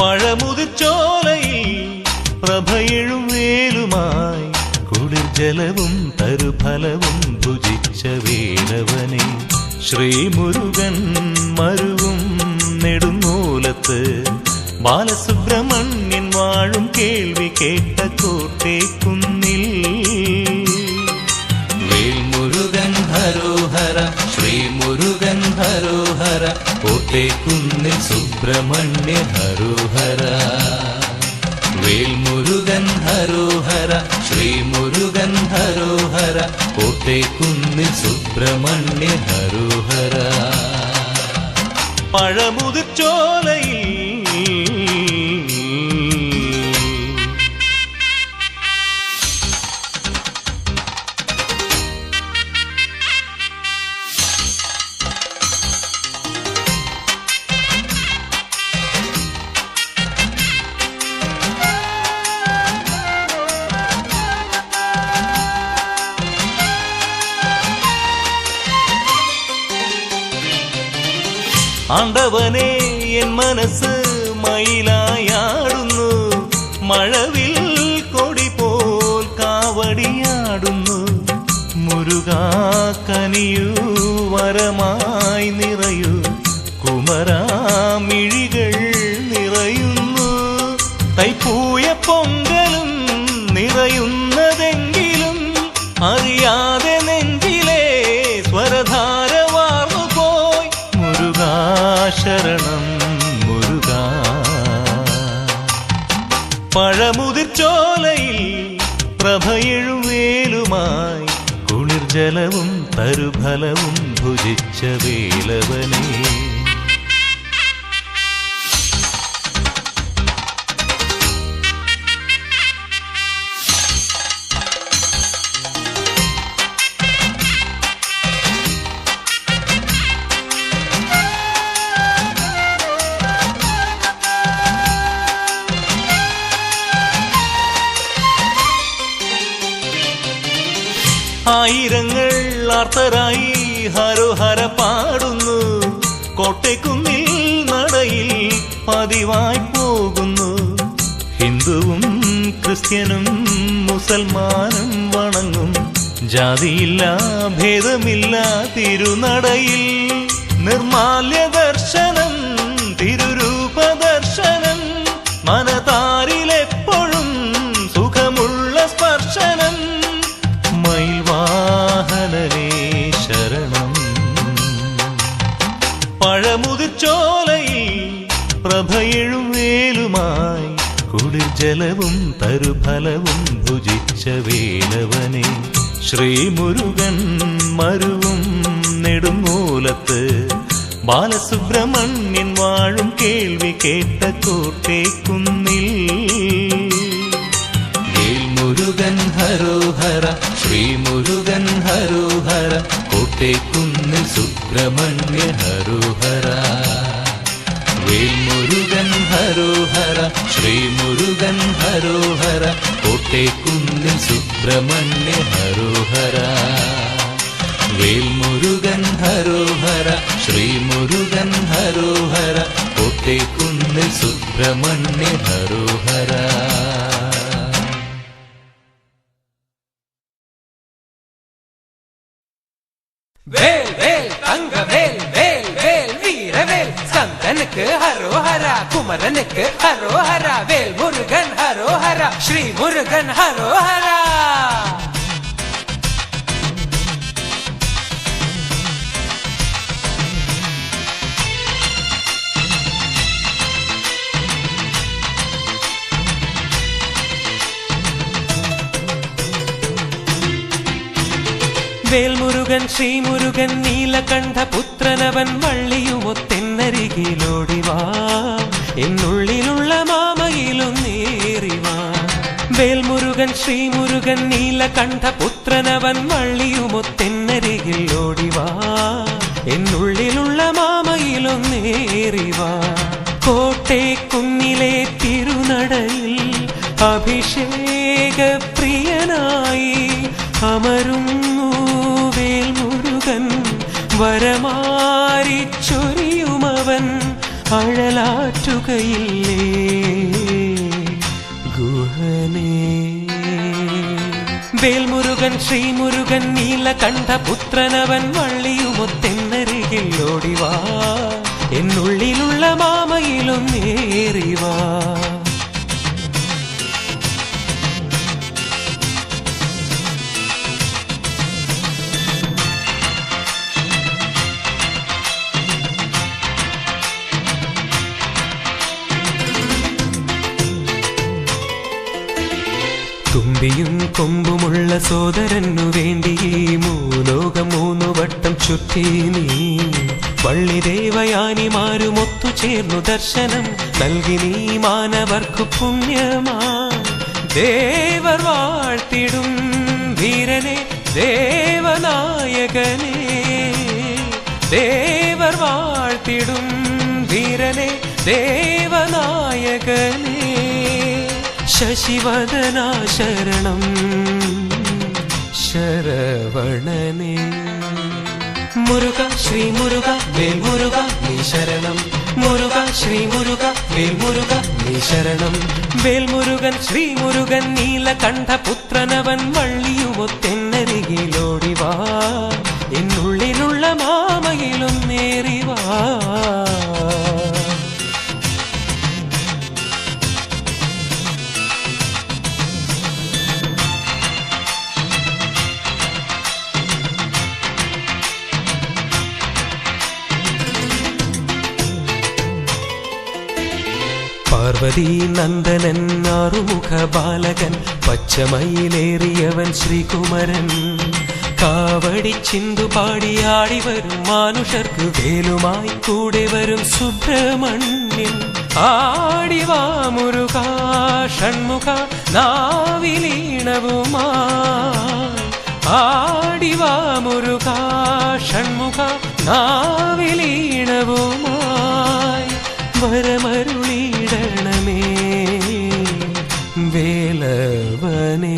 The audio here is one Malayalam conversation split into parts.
പഴമുതിച്ചോലയിൽ പ്രഭയിഴും വേലുമായി കുളിർ ജലവും തരുഫലവും ഭുജിച്ച വേലവനെ ശ്രീമുരുകൻ മരുവും നെടുന്നൂലത്ത് ബാലസുബ്രഹ്മണ്യൻ വാഴും കേൾവി കേട്ട കോട്ടേക്കുന്നിൽ കോട്ടേക്കുന്നിൽ സുബ്രഹ്മണ്യ ഹരോഹര. വേൽമുരുകൻ ഹരോഹര ശ്രീമുരുകൻ ഹരോഹര കോട്ടേക്കുന്നിൽ സുബ്രഹ്മണ്യ ഹരോഹര. പഴമുതിച്ചോലയിൽ ആണ്ടവനെ എൻ മനസ്സ് മയിലായാടുന്നു. മഴവിൽ കൊടി പോൽ കാവടിയാടുന്നു. മുരുകാ കനിയൂ വരമായി നിറയൂ. കുമരാമിഴികൾ നിറയുന്നു. തൈപ്പൂയ പൊങ്കലും നിറയുന്നതെങ്കിലും അറിയാതെ പഴമുതിർച്ചോലയിൽ പ്രഭയെഴുവേലുമായി കുളിർ ജലവും തരുഫലവും ഭുജിച്ച വേലവനേ. ആർത്തരായി ഹരോഹര പാടുന്നു. കോട്ടയ്ക്കുന്നിൽ നടയിൽ പതിവായി പോകുന്നു. ഹിന്ദുവും ക്രിസ്ത്യനും മുസൽമാനും വണങ്ങും. ജാതിയില്ല ഭേദമില്ല തിരുനടയിൽ നിർമാല്യ ദർശനം തിരുരൂപ ദർശനം മനതാരിലെപ്പോഴും പഴമുതിർച്ചോലയിൽ പ്രഭയഴും വേലുമായി കുളിർ ജലവും തരുഫലവും ഭുജിച്ച വേലവനെ ശ്രീമുരുകൻ മരുവും നെടുങ്ങൂലത്ത് ബാലസുബ്രഹ്മണ്യൻ വാഴും കേൾവി കേട്ട കോട്ടേക്കുന്നിൽ. മുരുകൻ ഹരോഹര ശ്രീമുരുകൻ ഹരോഹര കോട്ടേക്കുന്നിൽ സുബ്രഹ്മണ്യ ഹരോഹര. ഹരോഹര ശ്രീമുരുകൻ ഹരോഹര കോട്ടേക്കുന്നിൽ സുബ്രഹ്മണ്യ ഹരോഹര. വേൽമുരുകൻ ഹരോഹര ശ്രീമുരുകൻ ഹരോഹര കോട്ടേക്കുന്നിൽ സുബ്രഹ്മണ്യ ഹരോഹര. വേൽ വേൽ തങ്കവേൽ முருகனுக்கு ஹரோஹரா குமரனுக்கு ஹரோஹரா வேல் முருகன் ஹரோஹரா ஸ்ரீ முருகன் ஹரோஹரா வேல்முருகன் ஸ்ரீமுருகன் நீலகண்ட புத்திரனவன் வள்ளியும் ஒத்தென் വള്ളിയുമൊത്തെന്നരികിലോടിവാ എന്നുള്ളിലുള്ള മാമയിലും നേറിവാ വേൽമുരുകൻ ശ്രീമുരുകൻ നീലകണ്ഠ പുത്രനവൻ വള്ളിയുമൊത്തെന്നരികിൽ ഓടിവാ എന്നുള്ളിലുള്ള മാമയിലും നേറിവാ കോട്ടേക്കുന്നിലെ കുന്നിലെ തിരുനടയിൽ അഭിഷേക പ്രിയനായി അമരുന്നു വേൽമുരുകൻ വരമാരി ചൊരിയുമവൻ അഴലാറ്റുകയില്ലേ ഗുഹനേ. വേൽമുരുകൻ ശ്രീമുരുകൻ നീലകണ്ഠ പുത്രനവൻ വള്ളിയുമൊത്തെന്നരികിൽ ഓടിവാ. എന്നുള്ളിലുള്ള മാമയിലും കൊമ്പുമുള്ള സോദരനു വേണ്ടി മൂലോകം മൂന്നു വട്ടം ചുറ്റി നീ. വള്ളിദേവയാനിമാരും ഒത്തുചേർന്നു ദർശനം നൽകി നീ മാനവർക്കു പുണ്യമാ. ദേവർ വാഴ്ത്തിടും വീരനെ ദേവനായകനെ. ദേവർ വാഴ്ത്തിടും വീരനെ ദേവനായകനെ. ശശിവദനാ ശരണം ശരവണനേ. മുരുക ശ്രീ മുരുക വേൽ മുരുക നീ ശരണം. മുരുക ശ്രീ മുരുക വേൽ മുരുക നീ ശരണം. വേൽമുരുകൻ ശ്രീ മുരുകൻ നീലകണ്ഠ പാർവതി നന്ദനൻ ആറുമുഖ ബാലകൻ പച്ചമയിലേറിയവൻ ശ്രീകുമരൻ. കാവടി ചിന്തു പാടിയാടി വരും മനുഷ്യർക്ക് വേലുമായി കൂടെ വരും സുബ്രഹ്മണ്യൻ. ആടിവാ മുരുക ഷൺമുഖ നാവിലീണവുമാ. ആടിവാ മുരുക ഷൺമുഖ നാവിലീണവുമായി വരമരുളിടണമേ വേലവനേ.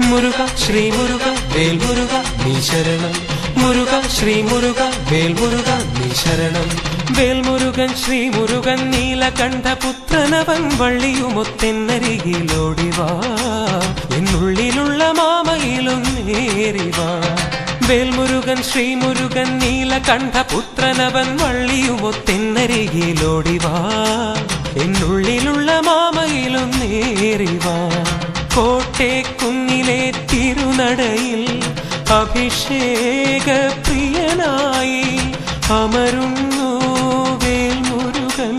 മുരുക ശ്രീ മുരുക വേൽ മുരുക നീ ശരണം. മുരുക ശ്രീ മുരുക വേൽ മുരുക നീ ശരണം. വേൽമുരുകൻ ശ്രീ മുരുകൻ നീലകണ്ഠ പുത്രനവൻ വള്ളിയുമൊത്തെന്നരികിലോടിവാ. എന്നുള്ളിലുള്ള മാമയിലും നേരിവാ. വേൽമുരുകൻ ശ്രീമുരുകൻ നീലകണ്ഠ പുത്രനവൻ വള്ളിയുമൊത്തെന്നരികിലോടിവാ എന്നുള്ളിലുള്ള മാമയിലും നേറിവാ കോട്ടേക്കുന്നിലെ കുന്നിലെ തിരുനടയിൽ അഭിഷേക പ്രിയനായി അമരുന്നു വേൽമുരുകൻ.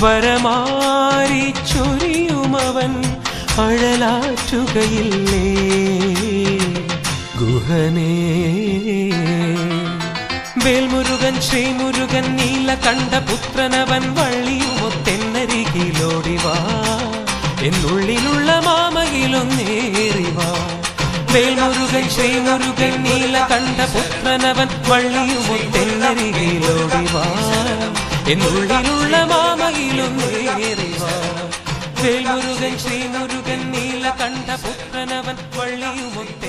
വരമാരി ചൊരിയുമവൻ അഴലാറ്റുകയില്ലേ. ഗുഹനേ. വേൽമുരുകൻ ശ്രീമുരുകൻ നീല കണ്ട പുത്രനവൻ വള്ളിയുമൊത്തെന്നരികിലോടിവാ എന്നുള്ളിലുള്ള മാമയിലൊന്നേറിവാ. വേൽമുരുകൻ ശ്രീമുരുകൻ നീല കണ്ട പുത്രനവൻ വള്ളിയുമൊത്തെന്നരികിലോടിവാ എന്നുള്ളിലുള്ള മാമയിലൊന്നേറിവാ. വേൽമുരുകൻ ശ്രീമുരുകൻ നീലകണ്ഠ പുത്രനവൻ വള്ളിയുമൊത്തെന്നരികിലോടിവാ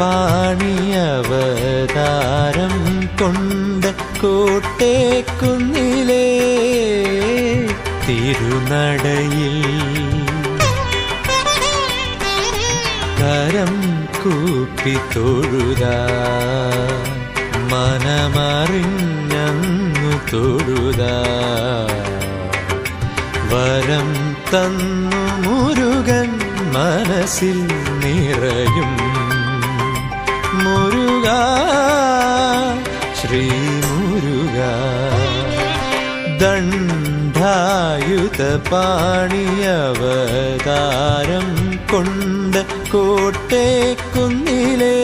പാണിയവതാരം കൊണ്ട് കോട്ടേക്കുന്നിലേ തിരുനടയിൽ. കരം കൂപ്പി തൊഴുത മനമറിഞ്ഞു തൊഴുത. വരം തന്നു മുരുകൻ മനസ്സിൽ നിറയും മുരുക ശ്രീ മുരുക. ദണ്ഡായുധ പാണിയവതാരം കൊണ്ട് കോട്ടേക്കുന്നിലേ.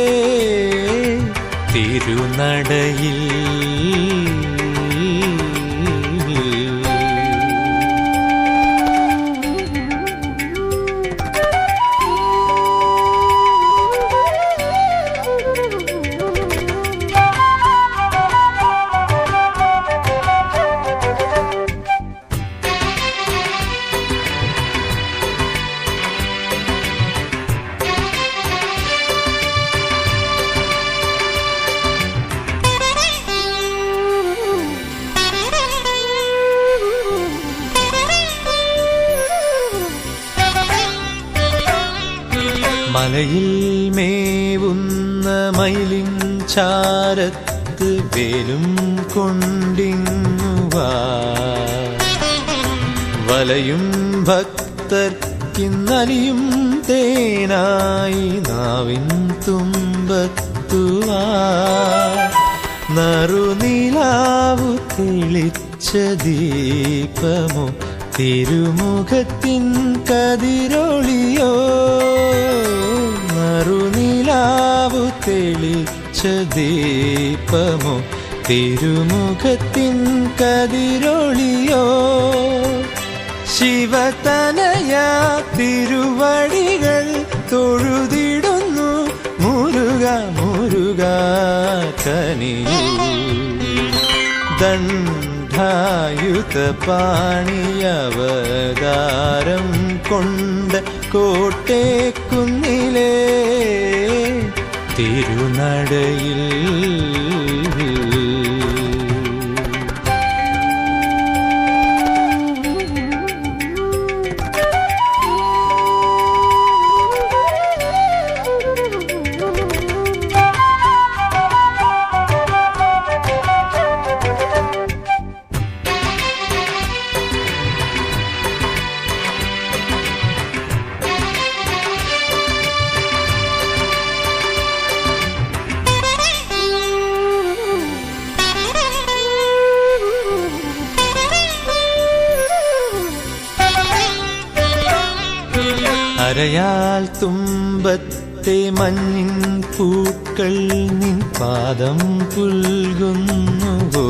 തിരുനടയിൽ മലയിൽ മേവുന്ന മയിലിൻ ചാരത്ത് വേലും കൊണ്ടിങ്ങുവാ. വലയും ഭക്തർക്കിന്നലിയും തേനായി നാവിൻ തുമ്പത്തുവാ. നറുനിലാവു തെളിച്ച ദീപമോ തിരുമുഖത്തിൻ കതിരൊളിയോ. തെളിച്ച ദീപമോ തിരുമുഖത്തിൻ കതിരൊളിയോ? ശിവതനയ തിരുവടികൾ തൊഴുതിടുന്നു മുരുക മുരുക കനിയൂ ദണ്ഡായുധ പാണിയവതാരം കൊണ്ട് കോട്ടേക്കുന്നിലേ തിരുനടയിൽ അരയാൽ തുമ്പത്തെ മഞ്ഞിൻ പൂക്കൾ നിൻ പാദം പുൽകുന്നുവോ?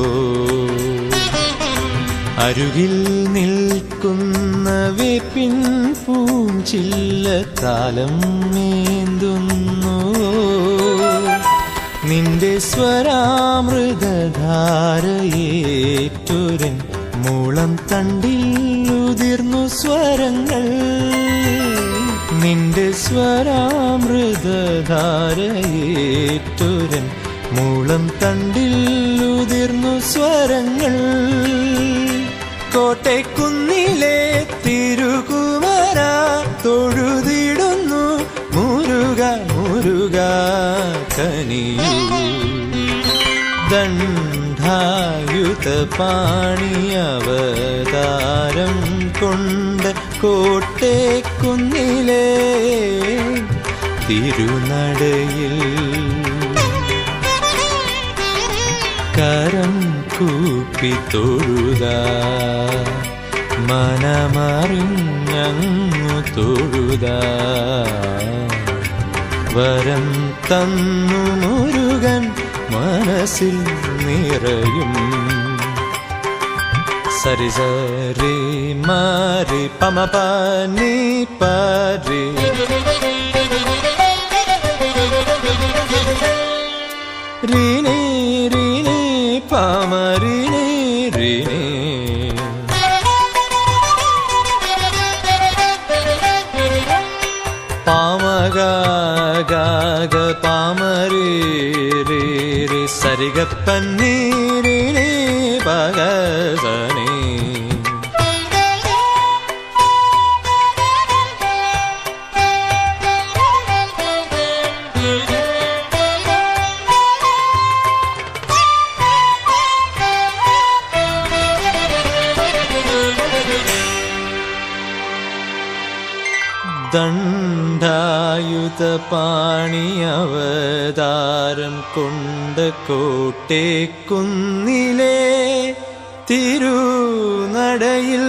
അരുകിൽ നിൽക്കുന്ന വേപ്പിൻ പൂഞ്ചില്ല താലം മേന്തുന്നുവോ? നിന്റെ സ്വരാമൃതധാരയേറ്റൊരൻ മൂളം തണ്ടിൽ ഉതിർന്നു സ്വരങ്ങൾ നിന്റെ സ്വരാമൃതധാരയേറ്റുരൻ മൂളം തണ്ടിൽ ഉതിർന്നു സ്വരങ്ങൾ. കോട്ടയ്ക്കുന്നിലെ തിരുകുമര തൊഴുതിടുന്നു മുരുക മുരുക കനിയൂ ദണ്ഡായുധ പാണിയവതാരം കൊണ്ട് കോട്ടേക്കുന്നിലേ തിരുനടയിൽ കരം കൂപ്പി തൊഴുക മനമറിഞ്ഞു തൊഴുക വരം തന്നു മുരുകൻ മനസ്സിൽ നിറയും சரி சரி மாறி பம பானி பாரி ரீனி ரீனி பாமரிணி ரீனி. பாமக பாமரி ரீரி சரிகப்ப நீரி பகசனே தன் ദണ്ഡായുധ പാണി അവതാരം കൊണ്ട് കോട്ടേക്കുന്നിലേ തിരുനടയിൽ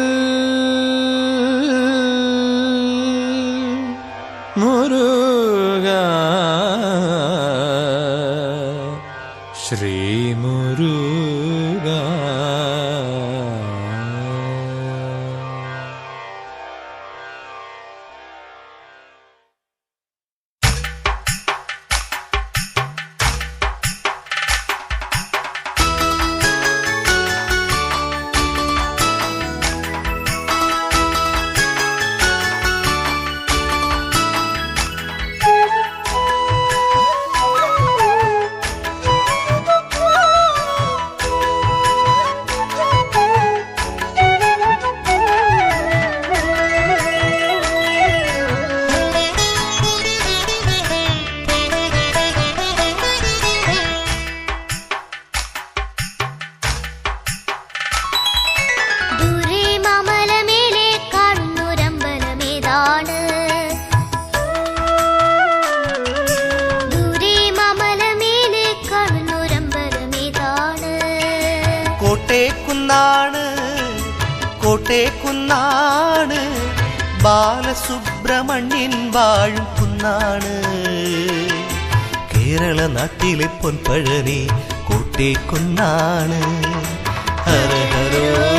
കോട്ടേക്കുന്നാണ് കോട്ടേക്കുന്നാണ് ബാലസുബ്രഹ്മണ്യൻ വാഴും കുന്നാണ്. കേരള നാട്ടിലെ പൊൻപഴനി കോട്ടേക്കുന്നാണ് കുന്നാണ്. ഹരോ.